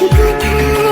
you could have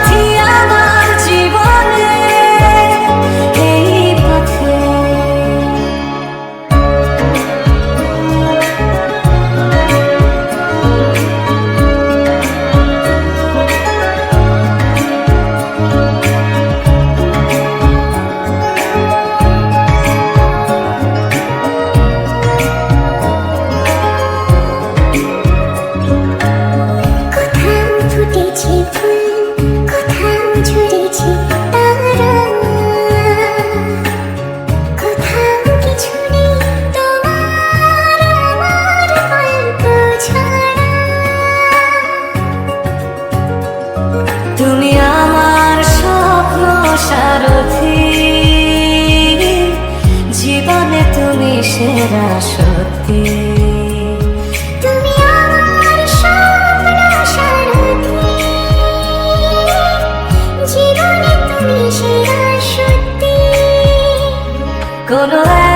সারথি জীবনে তুমি সেরা সত্যি। কোনো